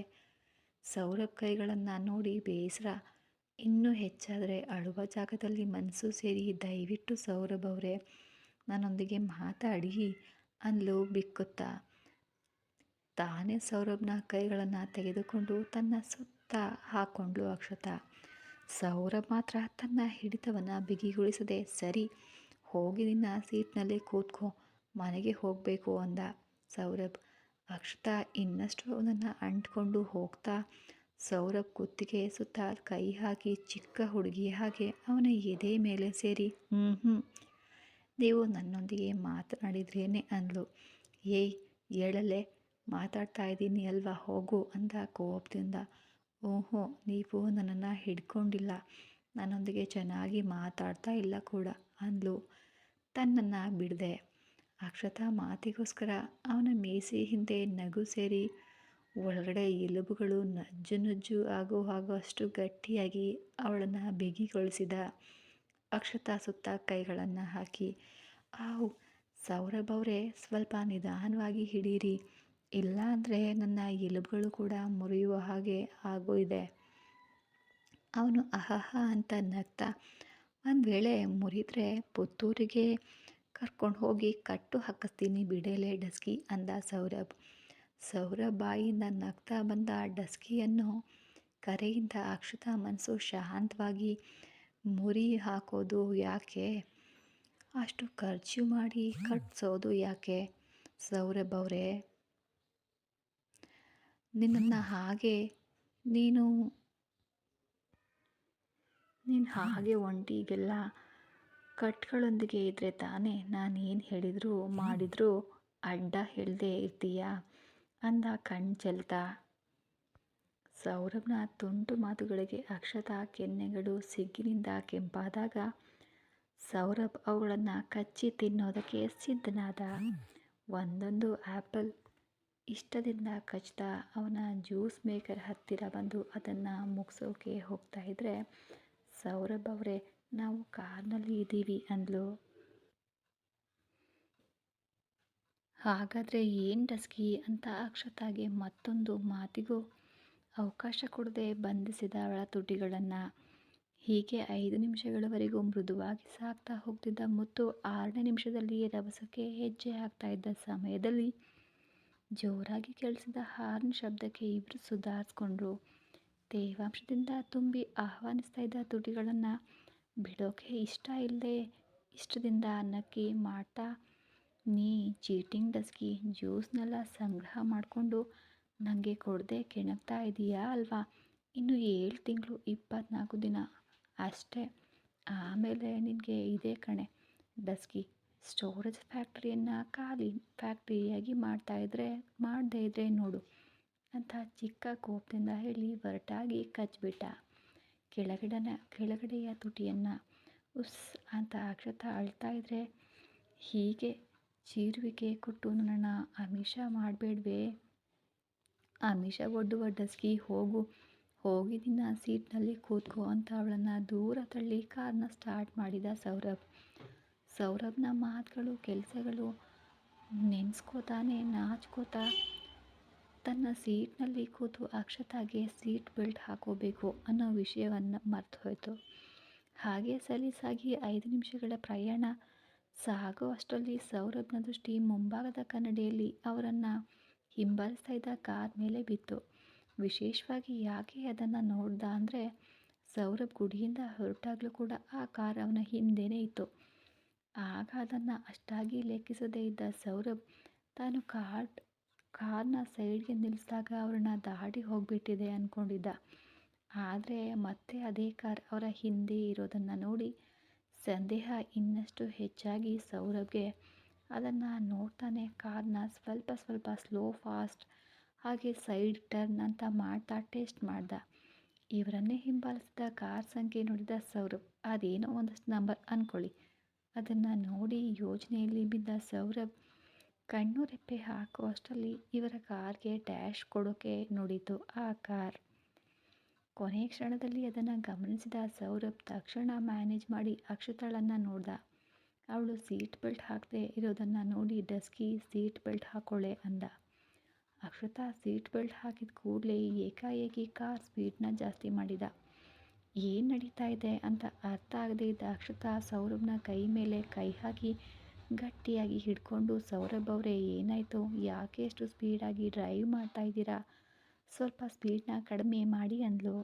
ಸೌರಭ್ ಕೈಗಳನ್ನು ನೋಡಿ ಬೇಸರ, ಇನ್ನೂ ಹೆಚ್ಚಾದರೆ ಅಳುವ ಜಾಗದಲ್ಲಿ ಮನಸ್ಸು ಸೇರಿ ದಯವಿಟ್ಟು ಸೌರಭ್ ಅವರೇ, ನನ್ನೊಂದಿಗೆ ಮಾತಾಡಿ, ಅಂದ್ಲು ಬಿಕ್ಕುತ್ತಾ. ತಾನೇ ಸೌರಭ್ನ ಕೈಗಳನ್ನು ತೆಗೆದುಕೊಂಡು ತನ್ನ ಸುತ್ತ ಹಾಕ್ಕೊಂಡ್ಲು ಅಕ್ಷತ. ಸೌರಭ್ ಮಾತ್ರ ತನ್ನ ಹಿಡಿತವನ್ನು ಬಿಗಿಗೊಳಿಸದೆ, ಸರಿ, ಹೋಗಿ ನಿನ್ನ ಸೀಟ್ನಲ್ಲಿ ಕೂತ್ಕೋ, ಮನೆಗೆ ಹೋಗಬೇಕು ಅಂದ ಸೌರಭ್. ಅಕ್ಷತಾ ಇನ್ನಷ್ಟು ಅವನನ್ನು ಅಂಟ್ಕೊಂಡು ಹೋಗ್ತಾ, ಸೌರಭ್ ಕುತ್ತಿಗೆ ಸುತ್ತ ಕೈ ಹಾಕಿ ಚಿಕ್ಕ ಹುಡುಗಿಯ ಹಾಗೆ ಅವನ ಎದೆ ಮೇಲೆ ಸೇರಿ ಹ್ಞೂ ಹ್ಞೂ ನೀವು ನನ್ನೊಂದಿಗೆ ಮಾತನಾಡಿದ್ರೇನೆ ಅಂದ್ಲು. ಏಯ್, ಹೇಳಲೆ ಮಾತಾಡ್ತಾ ಇದ್ದೀನಿ ಅಲ್ವಾ? ಹೋಗು ಅಂದ ಕೋಪದಿಂದ. ಓಹೋ, ನೀವು ನನ್ನನ್ನು ಹಿಡ್ಕೊಂಡಿಲ್ಲ. ನನ್ನೊಂದಿಗೆ ಚೆನ್ನಾಗಿ ಮಾತಾಡ್ತಾ ಇಲ್ಲ ಕೂಡ ಅಂದ್ಲು. ತನ್ನನ್ನು ಬಿಡದೆ. ಅಕ್ಷತಾ ಮಾತಿಗೋಸ್ಕರ ಅವನ ಮೇಸಿ ಹಿಂದೆ ನಗು ಸೇರಿ ಒಳಗಡೆ ಎಲುಬುಗಳು ನಜ್ಜು ನಜ್ಜು ಆಗೋ ಹಾಗೋ ಅಷ್ಟು ಗಟ್ಟಿಯಾಗಿ ಅವಳನ್ನು ಬಿಗಿಗೊಳಿಸಿದ. ಅಕ್ಷತಾ ಸುತ್ತ ಕೈಗಳನ್ನು ಹಾಕಿ, ಆವು, ಸೌರಭ್ ಅವರೇ, ಸ್ವಲ್ಪ ನಿಧಾನವಾಗಿ ಹಿಡೀರಿ. ಇಲ್ಲ ಅಂದರೆ ನನ್ನ ಎಲುಬುಗಳು ಕೂಡ ಮುರಿಯುವ ಹಾಗೆ ಆಗೋ ಇದೆ. ಅವನು ಅಹಹ ಅಂತ ನಗ್ತಾ ಒಂದು ವೇಳೆ ಮುರಿದ್ರೆ ಪುತ್ತೂರಿಗೆ ಕರ್ಕೊಂಡು ಹೋಗಿ ಕಟ್ಟು ಹಾಕಿಸ್ತೀನಿ ಬಿಡೇಲೆ ಡಸ್ಕಿ ಅಂದ ಸೌರಭ್. ಸೌರಭ್ ಬಾಯಿಂದ ನಗ್ತಾ ಬಂದ ಡಸ್ಕಿಯನ್ನು ಕರೆಯಿಂದ ಅಕ್ಷತಾ ಮನಸ್ಸು ಶಾಂತವಾಗಿ ಮುರಿ ಹಾಕೋದು ಯಾಕೆ? ಅಷ್ಟು ಖರ್ಚು ಮಾಡಿ ಕಟ್ಸೋದು ಯಾಕೆ? ಸೌರಭ್ ಅವರೇ ನಿನ್ನನ್ನು ಹಾಗೆ ನೀನು ನೀನು ಹಾಗೆ ಒಂಟಿಗೆಲ್ಲ ಕಟ್ಗಳೊಂದಿಗೆ ಇದ್ದರೆ ತಾನೇ ನಾನೇನು ಹೇಳಿದರೂ ಮಾಡಿದರೂ ಅಡ್ಡ ಹೇಳದೆ ಇರ್ತೀಯಾ? ಅಂದ ಕಣ್ ಚೆಲ್ತಾ. ಸೌರಭ್ನ ತುಂಟು ಮಾತುಗಳಿಗೆ ಅಕ್ಷತಾ ಕೆನ್ನೆಗಳು ಸಿಗ್ಗಿನಿಂದ ಕೆಂಪಾದಾಗ ಸೌರಭ್ ಅವುಗಳನ್ನು ಕಚ್ಚಿ ತಿನ್ನೋದಕ್ಕೆ ಸಿದ್ಧನಾದ. ಒಂದೊಂದು ಆ್ಯಪಲ್ ಇಷ್ಟದಿಂದ ಕಚ್ತಾ ಅವನ ಜ್ಯೂಸ್ ಮೇಕರ್ ಹತ್ತಿರ ಬಂದು ಅದನ್ನು ಮುಗಿಸೋಕೆ ಹೋಗ್ತಾ ಇದ್ರೆ, ಸೌರಭ್ ಅವರೇ, ನಾವು ಕಾರ್ನಲ್ಲಿ ಇದ್ದೀವಿ ಅಂದ್ಲು. ಹಾಗಾದರೆ ಏನು ಡಸ್ಕಿ ಅಂತ ಅಕ್ಷತಾಗೆ ಮತ್ತೊಂದು ಮಾತಿಗೂ ಅವಕಾಶ ಕೊಡದೆ ಬಂಧಿಸಿದ ಅವಳ ತುಟಿಗಳನ್ನು. ಹೀಗೆ ಐದು ನಿಮಿಷಗಳವರೆಗೂ ಮೃದುವಾಗಿ ಸಾಕ್ತಾ ಹೋಗ್ತಿದ್ದ ಮುತ್ತು ಆರನೇ ನಿಮಿಷದಲ್ಲಿ ರಭಸಕ್ಕೆ ಹೆಜ್ಜೆ ಹಾಕ್ತಾ ಇದ್ದ ಸಮಯದಲ್ಲಿ ಜೋರಾಗಿ ಕೇಳಿಸಿದ ಹಾರ್ನ್ ಶಬ್ದಕ್ಕೆ ಇಬ್ಬರು ಸುಧಾರಿಸ್ಕೊಂಡ್ರು. ತೇವಾಂಶದಿಂದ ತುಂಬಿ ಆಹ್ವಾನಿಸ್ತಾ ಇದ್ದ ತುಟಿಗಳನ್ನು ಬಿಡೋಕೆ ಇಷ್ಟ ಇಲ್ಲದೆ ಇಷ್ಟದಿಂದ ನಕ್ಕಿ ಮಾಡ್ತಾ, ನೀ ಚೀಟಿಂಗ್ ಡಸ್ಕಿ ಜ್ಯೂಸ್ನೆಲ್ಲ ಸಂಗ್ರಹ ಮಾಡಿಕೊಂಡು ನನಗೆ ಕೊಡದೆ ಕೆಣಗ್ತಾ ಇದೀಯಾ ಅಲ್ವಾ? ಇನ್ನು ಏಳು ತಿಂಗಳು ಇಪ್ಪತ್ನಾಲ್ಕು ದಿನ ಅಷ್ಟೇ. ಆಮೇಲೆ ನಿನಗೆ ಇದೇ ಕಣೆ. ಡಸ್ಕಿ ಸ್ಟೋರೇಜ್ ಫ್ಯಾಕ್ಟ್ರಿಯನ್ನು ಖಾಲಿ ಫ್ಯಾಕ್ಟ್ರಿಯಾಗಿ ಮಾಡ್ತಾಯಿದ್ರೆ ಮಾಡದೇ ಇದ್ರೆ ನೋಡು. ಅಂತ ಚಿಕ್ಕ ಕೋಪದಿಂದ ಹೇಳಿ ಹೊರಟಾಗಿ ಕಚ್ಬಿಟ್ಟ. ಕೆಳಗಡೆನ, ಕೆಳಗಡೆಯ ತುಟಿಯನ್ನು ಉಸ್ ಅಂತ ಅಕ್ಷತ ಅಳ್ತಾ ಇದ್ರೆ, ಹೀಗೆ ಚೀರುವಿಕೆ ಕೊಟ್ಟು ನನ್ನನ್ನು ಅಮಿಷ ಮಾಡಬೇಡ್ವೇ. ಅಮಿಷ ಒಡ್ಡುವ ಡಸ್ಕಿ ಹೋಗು, ಹೋಗಿ ನಿನ್ನ ಸೀಟ್ನಲ್ಲಿ ಕೂತ್ಕೋ ಅಂತ ಅವಳನ್ನು ದೂರ ತಳ್ಳಿ ಕಾರ್ನ ಸ್ಟಾರ್ಟ್ ಮಾಡಿದ ಸೌರಭ್. ಸೌರಭ್ನ ಮಾತುಗಳು, ಕೆಲಸಗಳು ನೆನೆಸ್ಕೋತಾನೆ, ನಾಚ್ಕೋತಾ ತನ್ನ ಸೀಟ್ನಲ್ಲಿ ಕೂತು ಅಕ್ಷತಾಗೆ ಸೀಟ್ ಬೆಲ್ಟ್ ಹಾಕೋಬೇಕು ಅನ್ನೋ ವಿಷಯವನ್ನು ಮರ್ತು ಹೋಯಿತು ಹಾಗೆ ಸಲೀಸಾಗಿ ಐದು ನಿಮಿಷಗಳ ಪ್ರಯಾಣ ಸಾಗೋ ಅಷ್ಟರಲ್ಲಿ ಸೌರಭ್ನ ದೃಷ್ಟಿ ಮುಂಭಾಗದ ಕನ್ನಡಿಯಲ್ಲಿ ಅವರನ್ನು ಹಿಂಬಾಲಿಸ್ತಾ ಇದ್ದ ಕಾರ್ ಮೇಲೆ ಬಿತ್ತು. ವಿಶೇಷವಾಗಿ ಯಾಕೆ ಅದನ್ನು ನೋಡ್ದ ಅಂದರೆ ಸೌರಭ್ ಗುಡಿಯಿಂದ ಹೊರಟಾಗಲೂ ಕೂಡ ಆ ಕಾರ್ ಅವನ ಹಿಂದೆನೇ ಇತ್ತು. ಆಗ ಅದನ್ನು ಅಷ್ಟಾಗಿ ಲೆಕ್ಕಿಸದೇ ಇದ್ದ ಸೌರಭ್ ತಾನು ಕಾರ್ ಕಾರ್ನ ಸೈಡ್ಗೆ ನಿಲ್ಲಿಸಿದಾಗ ಅವ್ರನ್ನ ದಾಡಿ ಹೋಗಿಬಿಟ್ಟಿದೆ ಅಂದ್ಕೊಂಡಿದ್ದ ಆದರೆ ಮತ್ತೆ ಅದೇ ಕಾರ್ ಅವರ ಹಿಂದೆ ಇರೋದನ್ನು ನೋಡಿ ಸಂದೇಹ ಇನ್ನಷ್ಟು ಹೆಚ್ಚಾಗಿ ಸೌರಭ್ಗೆ. ಅದನ್ನು ನೋಡ್ತಾನೆ ಕಾರ್ನ ಸ್ವಲ್ಪ ಸ್ವಲ್ಪ ಸ್ಲೋ, ಫಾಸ್ಟ್ ಹಾಗೆ ಸೈಡ್ ಟರ್ನ್ ಅಂತ ಮಾಡ್ತಾ ಟೇಸ್ಟ್ ಮಾಡ್ದ. ಇವರನ್ನೇ ಹಿಂಬಾಲಿಸಿದ ಕಾರ್ ಸಂಖ್ಯೆ ನೋಡಿದ ಸೌರಭ್, ಅದೇನೋ ಒಂದಷ್ಟು ನಂಬರ್ ಅಂದ್ಕೊಳ್ಳಿ ಅದನ್ನು ನೋಡಿ ಯೋಜನೆಯಲ್ಲಿ ಬಿದ್ದ ಸೌರಭ್ ಕಣ್ಣು ರೆಪ್ಪೆ ಹಾಕೋ ಅಷ್ಟರಲ್ಲಿ ಇವರ ಕಾರ್ಗೆ ಡ್ಯಾಶ್ ಕೊಡೋಕೆ ನೋಡಿತು ಆ ಕಾರ್. ಕೊನೆಯ ಕ್ಷಣದಲ್ಲಿ ಅದನ್ನು ಗಮನಿಸಿದ ಸೌರಭ್ ತಕ್ಷಣ ಮ್ಯಾನೇಜ್ ಮಾಡಿ ಅಕ್ಷತಾಳನ್ನು ನೋಡ್ದ. ಅವಳು ಸೀಟ್ ಬೆಲ್ಟ್ ಹಾಕದೆ ಇರೋದನ್ನು ನೋಡಿ ಡಸ್ಕಿ ಸೀಟ್ ಬೆಲ್ಟ್ ಹಾಕೊಳ್ಳೆ ಅಂದ. ಅಕ್ಷತಾ ಸೀಟ್ ಬೆಲ್ಟ್ ಹಾಕಿದ ಕೂಡಲೇ ಏಕಾಏಕಿ ಕಾರ್ ಸ್ಪೀಡ್ನ ಜಾಸ್ತಿ ಮಾಡಿದ. ಏನು ನಡೀತಾ ಇದೆ ಅಂತ ಅರ್ಥ ಆಗದೆ ಇದ್ದ ಅಕ್ಷತಾ ಸೌರಭ್ನ ಕೈ ಮೇಲೆ ಕೈ ಹಾಕಿ ಗಟ್ಟಿಯಾಗಿ ಹಿಡ್ಕೊಂಡು, ಸೌರಭ್ ಅವರೇ, ಏನಾಯಿತು? ಯಾಕೆ ಎಷ್ಟು ಸ್ಪೀಡಾಗಿ ಡ್ರೈವ್ ಮಾಡ್ತಾ ಇದ್ದೀರಾ? ಸ್ವಲ್ಪ ಸ್ಪೀಡ್ನ ಕಡಿಮೆ ಮಾಡಿ ಅಂದ್ಲು.